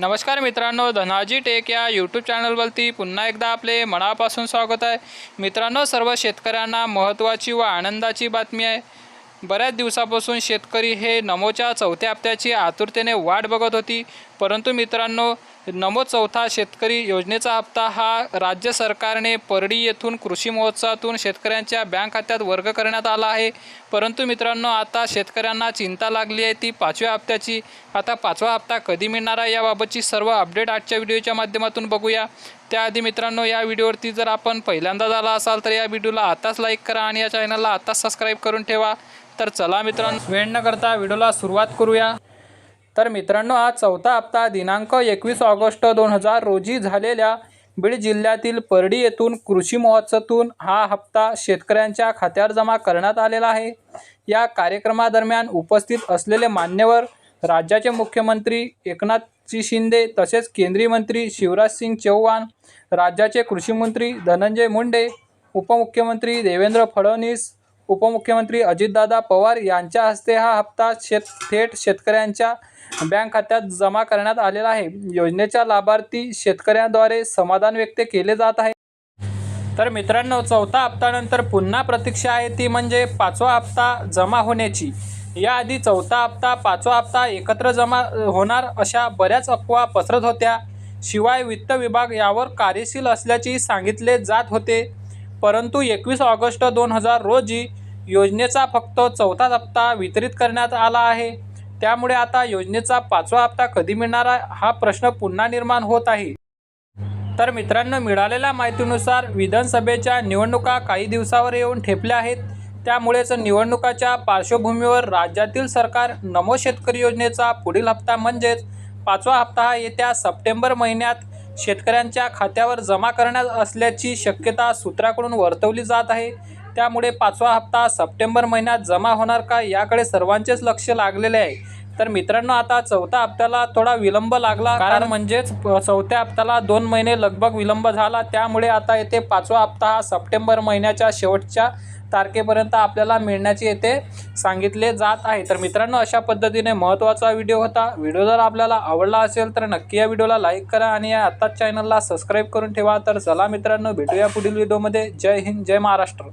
नमस्कार मित्रांनो धनाजी टेक या यूट्यूब चॅनलवरती पुन्हा एकदा आपले मनापासून स्वागत आहे. मित्रांनो सर्व शेतकऱ्यांना महत्त्वाची व आनंदाची बातमी आहे. बऱ्याच दिवसापासून शेतकरी हे नमोच्या चौथ्या हप्त्याची आतुरतेने वाट बघत होती. परंतु मित्रांनो नमो चौथा शेतकरी योजनेचा हप्ता हा राज्य सरकारने परडी येथून कृषी महोत्सवातून शेतकऱ्यांच्या बँक खात्यात वर्ग करण्यात आला आहे. परंतु मित्रांनो आता शेतकऱ्यांना चिंता लागली आहे ती पाचव्या हप्त्याची. आता पाचवा हप्ता कधी मिळणार आहे याबाबतची सर्व अपडेट आजच्या व्हिडिओच्या माध्यमातून बघूया. त्याआधी मित्रांनो या व्हिडिओवरती जर आपण पहिल्यांदा झाला असाल तर या व्हिडिओला आताच लाईक करा आणि या चॅनलला आताच सबस्क्राईब करून ठेवा. तर चला मित्रांनो वेळ न करता व्हिडिओला सुरुवात करूया. तर मित्रांनो आज चौथा हप्ता दिनांक एकवीस ऑगस्ट दोन हजार रोजी झालेल्या बीड जिल्ह्यातील परडी येथून कृषी महोत्सवातून हा हप्ता शेतकऱ्यांच्या खात्यावर जमा करण्यात आलेला आहे. या कार्यक्रमादरम्यान उपस्थित असलेले मान्यवर राज्याचे मुख्यमंत्री एकनाथजी शिंदे तसेच केंद्रीय मंत्री शिवराज सिंग चौहान राज्याचे कृषीमंत्री धनंजय मुंडे उपमुख्यमंत्री देवेंद्र फडणवीस उपमुख्यमंत्री अजितदादा पवार यांच्या हस्ते हा हप्ता शेत थेट शेतकऱ्यांच्या बँक खात्यात जमा करण्यात आलेला आहे. योजनेच्या लाभार्थी शेतकऱ्यांद्वारे समाधान व्यक्त केले जात आहे. तर मित्रांनो चौथा हप्त्यानंतर पुन्हा प्रतीक्षा आहे. ती म्हणजे पाचवा हप्ता जमा होण्याची. याआधी चौथा हप्ता पाचवा हप्ता एकत्र जमा होणार अशा बऱ्याच अफवा पसरत होत्या. शिवाय वित्त विभाग यावर कार्यशील असल्याचे सांगितले जात होते. परंतु एकवीस ऑगस्ट दोन हजार रोजी योजनेचा फक्त चौथा हप्ता वितरित करण्यात आला आहे. त्यामुळे आता योजनेचा पाचवा हप्ता कधी मिळणार आहे हा प्रश्न पुन्हा निर्माण होत आहे. तर मित्रांनो मिळालेल्या माहितीनुसार विधानसभेच्या निवडणुका काही दिवसावर येऊन ठेपल्या आहेत. त्यामुळेच निवडणुकाच्या पार्श्वभूमीवर राज्यातील सरकार नमो शेतकरी योजनेचा पुढील हप्ता म्हणजेच पाचवा हप्ता हा येत्या सप्टेंबर महिन्यात शेतकऱ्यांच्या खात्यावर जमा करण्यात असल्याची शक्यता सूत्राकडून वर्तवली जात आहे. त्यामुळे पाचवा हप्ता सप्टेंबर महिन्यात जमा होणार का याकडे सर्वांचेच लक्ष लागलेले आहे. तर मित्रांनो आता चौथ्या हप्त्याला थोडा विलंब लागला. कारण म्हणजेच चौथ्या हप्त्याला दोन महिने लगभग विलंब झाला. त्यामुळे आता येथे पाचवा हप्ता हा सप्टेंबर महिन्याच्या शेवटच्या तारखेपर्यंत आपल्याला मिळण्याचे येथे सांगितले जात आहे. तर मित्रांनो अशा पद्धतीने महत्त्वाचा व्हिडिओ होता. व्हिडिओ जर आपल्याला आवडला असेल तर नक्की या व्हिडिओला लाईक करा आणि या आत्ताच चॅनलला सबस्क्राईब करून ठेवा. तर चला मित्रांनो भेटूया पुढील व्हिडिओमध्ये. जय हिंद जय महाराष्ट्र.